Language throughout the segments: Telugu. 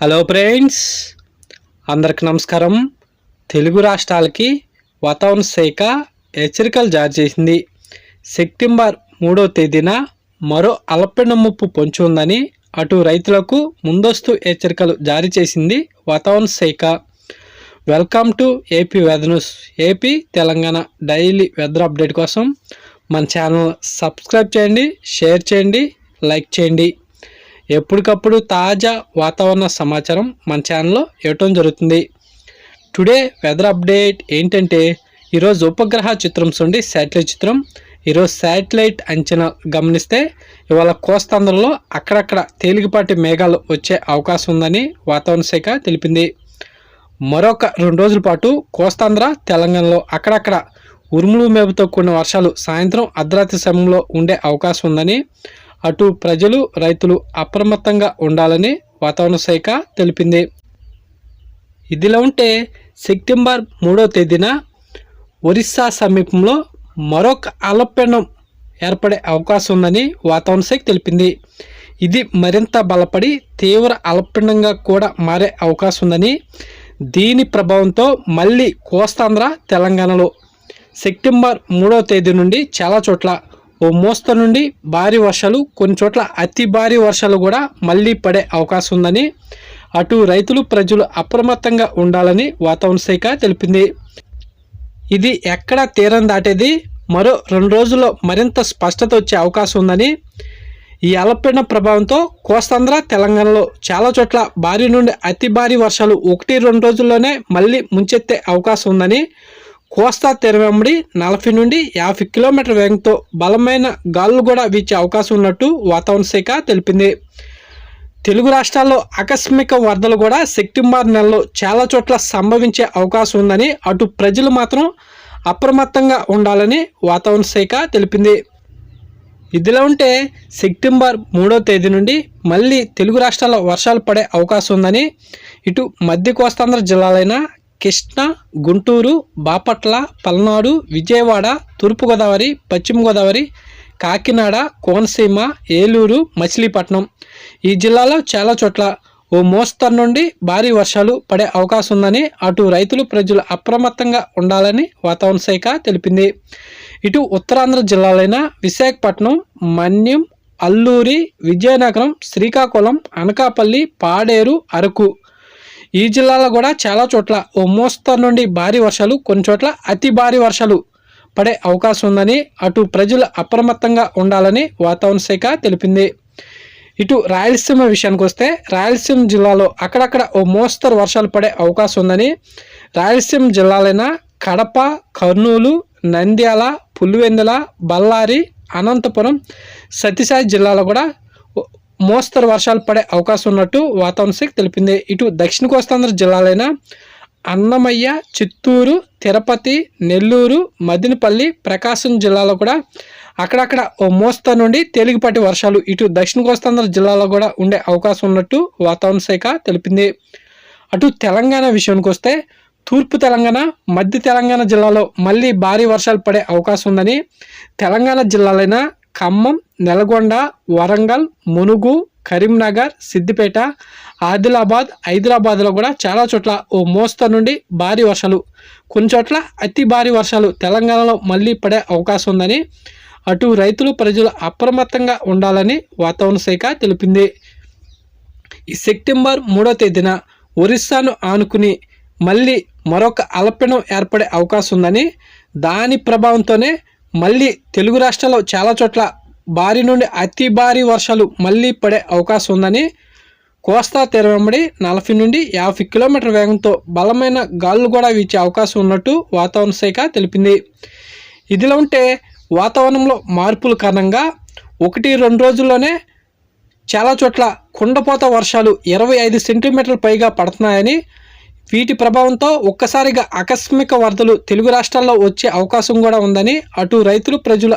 హలో ఫ్రెండ్స్ అందరికి నమస్కారం. తెలుగు రాష్ట్రాలకి వాతావరణ శాఖ హెచ్చరికలు జారీ చేసింది. సెప్టెంబర్ మూడో తేదీన మరో అల్పపీడన ముప్పు పొంచి ఉందని అటు రైతులకు ముందస్తు హెచ్చరికలు జారీ చేసింది వాతావరణ శాఖ. Welcome to AP weather news AP Telangana daily weather update కోసం మన ఛానల్ సబ్స్క్రైబ్ చేయండి షేర్ చేయండి లైక్ చేయండి. ఎప్పటికప్పుడు తాజా వాతావరణ సమాచారం మన ఛానల్లో ఇవ్వటం జరుగుతుంది. టుడే వెదర్ అప్డేట్ ఏంటంటే ఈరోజు ఉపగ్రహ చిత్రం చూడండి శాటిలైట్ చిత్రం. ఈరోజు శాటిలైట్ అంచనా గమనిస్తే ఇవాళ కోస్తాంధ్రలో అక్కడక్కడ తేలికపాటి మేఘాలు వచ్చే అవకాశం ఉందని వాతావరణ శాఖ తెలిపింది. మరొక రెండు రోజుల పాటు కోస్తాంధ్ర తెలంగాణలో అక్కడక్కడ ఉరుములు మేపుతో కూడిన వర్షాలు సాయంత్రం అర్ధరాత్రి సమయంలో ఉండే అవకాశం ఉందని అటు ప్రజలు రైతులు అప్రమత్తంగా ఉండాలని వాతావరణ శాఖ తెలిపింది. ఇదిలా ఉంటే సెప్టెంబర్ మూడో తేదీన ఒరిస్సా సమీపంలో మరొక అలపెండం ఏర్పడే అవకాశం ఉందని వాతావరణ శాఖ తెలిపింది. ఇది మరింత బలపడి తీవ్ర అల్పపీడనంగా కూడా మారే అవకాశం ఉందని దీని ప్రభావంతో మళ్ళీ కోస్తాంధ్ర తెలంగాణలో సెప్టెంబర్ మూడవ తేదీ నుండి చాలా చోట్ల ఓ మోస్త నుండి భారీ వర్షాలు కొన్ని చోట్ల అతి భారీ వర్షాలు కూడా మళ్ళీ పడే అవకాశం ఉందని అటు రైతులు ప్రజలు అప్రమత్తంగా ఉండాలని వాతావరణ శాఖ తెలిపింది. ఇది ఎక్కడ తీరం దాటేది మరో రెండు రోజుల్లో మరింత స్పష్టత వచ్చే అవకాశం ఉందని ఈ అల్పపీడన ప్రభావంతో కోస్తాంధ్ర తెలంగాణలో చాలా చోట్ల భారీ నుండి అతి భారీ వర్షాలు ఒకటి రెండు రోజుల్లోనే మళ్ళీ ముంచెత్తే అవకాశం ఉందని కోస్తా తెరవెంబడి నలభై నుండి యాభై కిలోమీటర్ వేగంతో బలమైన గాలులు కూడా వీచే అవకాశం ఉన్నట్టు వాతావరణ శాఖ తెలిపింది. తెలుగు రాష్ట్రాల్లో ఆకస్మిక వరదలు కూడా సెప్టెంబర్ నెలలో చాలా చోట్ల సంభవించే అవకాశం ఉందని అటు ప్రజలు మాత్రం అప్రమత్తంగా ఉండాలని వాతావరణ శాఖ తెలిపింది. ఇదిలా ఉంటే సెప్టెంబర్ మూడో తేదీ నుండి మళ్ళీ తెలుగు రాష్ట్రాల్లో వర్షాలు పడే అవకాశం ఉందని ఇటు మధ్య కోస్తాంధ్ర జిల్లాలైన కృష్ణా గుంటూరు బాపట్ల పల్నాడు విజయవాడ తూర్పుగోదావరి పశ్చిమ గోదావరి కాకినాడ కోనసీమ ఏలూరు మచిలీపట్నం. ఈ జిల్లాలో చాలా చోట్ల ఓ మోస్తరు నుండి భారీ వర్షాలు పడే అవకాశం ఉందని అటు రైతులు ప్రజలు అప్రమత్తంగా ఉండాలని వాతావరణ శాఖ తెలిపింది. ఇటు ఉత్తరాంధ్ర జిల్లాలైన విశాఖపట్నం మన్యం అల్లూరి విజయనగరం శ్రీకాకుళం అనకాపల్లి పాడేరు అరకు ఈ జిల్లాలో కూడా చాలా చోట్ల ఓ మోస్తరు నుండి భారీ వర్షాలు కొన్ని చోట్ల అతి భారీ వర్షాలు పడే అవకాశం ఉందని అటు ప్రజలు అప్రమత్తంగా ఉండాలని వాతావరణ శాఖ తెలిపింది. ఇటు రాయలసీమ విషయానికి వస్తే రాయలసీమ జిల్లాలో అక్కడక్కడ ఓ మోస్తరు వర్షాలు పడే అవకాశం ఉందని రాయలసీమ జిల్లాలైన కడప కర్నూలు నంద్యాల పులివెందుల బళ్ళారి అనంతపురం సత్యసాయి జిల్లాలో కూడా మోస్తరు వర్షాలు పడే అవకాశం ఉన్నట్టు వాతావరణ శాఖ తెలిపింది. ఇటు దక్షిణ కోస్తాంధ్ర జిల్లాలైన అన్నమయ్య చిత్తూరు తిరుపతి నెల్లూరు మదినపల్లి ప్రకాశం జిల్లాలో కూడా అక్కడక్కడ ఓ మోస్తరు నుండి తేలికపాటి వర్షాలు ఇటు దక్షిణ కోస్తాంధ్ర జిల్లాలో కూడా ఉండే అవకాశం ఉన్నట్టు వాతావరణ శాఖ తెలిపింది. అటు తెలంగాణ విషయానికి వస్తే తూర్పు తెలంగాణ మధ్య తెలంగాణ జిల్లాలో మళ్ళీ భారీ వర్షాలు పడే అవకాశం ఉందని తెలంగాణ జిల్లాలైన ఖమ్మం నల్గొండ వరంగల్ మునుగు కరీంనగర్ సిద్దిపేట ఆదిలాబాద్ హైదరాబాద్లో కూడా చాలా చోట్ల ఓ మోస్తరు నుండి భారీ వర్షాలు. కొన్ని చోట్ల అతి భారీ వర్షాలు తెలంగాణలో మళ్ళీ పడే అవకాశం ఉందని అటు రైతులు ప్రజలు అప్రమత్తంగా ఉండాలని వాతావరణ శాఖ తెలిపింది. ఈ సెప్టెంబర్ మూడో తేదీన ఒరిస్సాను ఆనుకుని మళ్ళీ మరొక అలపెనం ఏర్పడే అవకాశం ఉందని దాని ప్రభావంతోనే మళ్ళీ తెలుగు రాష్ట్రాల్లో చాలా చోట్ల భారీ నుండి అతి భారీ వర్షాలు మళ్ళీ పడే అవకాశం ఉందని కోస్తా తీరం వెంబడి నలభై నుండి యాభై కిలోమీటర్ వేగంతో బలమైన గాలులు కూడా వీచే అవకాశం ఉన్నట్టు వాతావరణ శాఖ తెలిపింది. ఇదిలా ఉంటే వాతావరణంలో మార్పుల కారణంగా ఒకటి రెండు రోజుల్లోనే చాలా చోట్ల కుండపోత వర్షాలు ఇరవై ఐదు సెంటీమీటర్ల పైగా పడుతున్నాయని వీటి ప్రభావంతో ఒక్కసారిగా ఆకస్మిక వరదలు తెలుగు రాష్ట్రాల్లో వచ్చే అవకాశం కూడా ఉందని అటు రైతులు ప్రజలు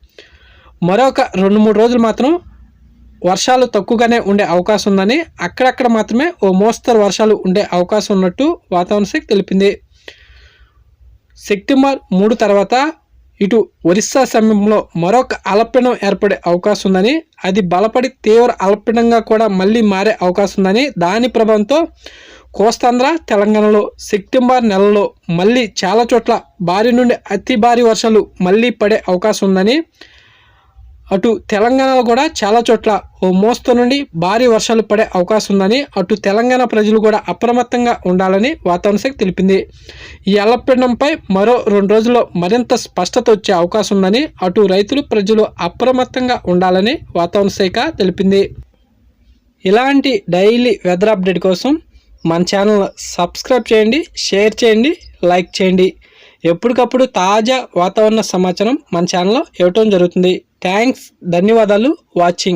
మరొక రెండు మూడు రోజులు మాత్రం వర్షాలు తక్కువగానే ఉండే అవకాశం ఉందని అక్కడక్కడ మాత్రమే ఓ మోస్తరు వర్షాలు ఉండే అవకాశం ఉన్నట్టు వాతావరణ శాఖ తెలిపింది. సెప్టెంబర్ మూడు తర్వాత ఇటు ఒరిస్సా సమీపంలో మరొక అల్పపీడనం ఏర్పడే అవకాశం ఉందని అది బలపడి తీవ్ర అల్పపీడనంగా కూడా మళ్ళీ మారే అవకాశం ఉందని దాని ప్రభావంతో కోస్తాంధ్ర తెలంగాణలో సెప్టెంబర్ నెలలో మళ్ళీ చాలా చోట్ల భారీ నుండి అతి భారీ వర్షాలు మళ్ళీ పడే అవకాశం ఉందని అటు తెలంగాణలో కూడా చాలా చోట్ల ఓ మోస్తరు నుండి భారీ వర్షాలు పడే అవకాశం ఉందని అటు తెలంగాణ ప్రజలు కూడా అప్రమత్తంగా ఉండాలని వాతావరణ శాఖ తెలిపింది. ఈ అల్లపీడనంపై మరో రెండు రోజుల్లో మరింత స్పష్టత వచ్చే అవకాశం ఉందని అటు రైతులు ప్రజలు అప్రమత్తంగా ఉండాలని వాతావరణ శాఖ తెలిపింది. ఇలాంటి డైలీ వెదర్ అప్డేట్ కోసం మన ఛానల్ సబ్స్క్రైబ్ చేయండి షేర్ చేయండి లైక్ చేయండి. ఎప్పటికప్పుడు తాజా వాతావరణ సమాచారం మన ఛానల్లో ఇవ్వటం జరుగుతుంది. థ్యాంక్స్ ధన్యవాదాలు వాచింగ్.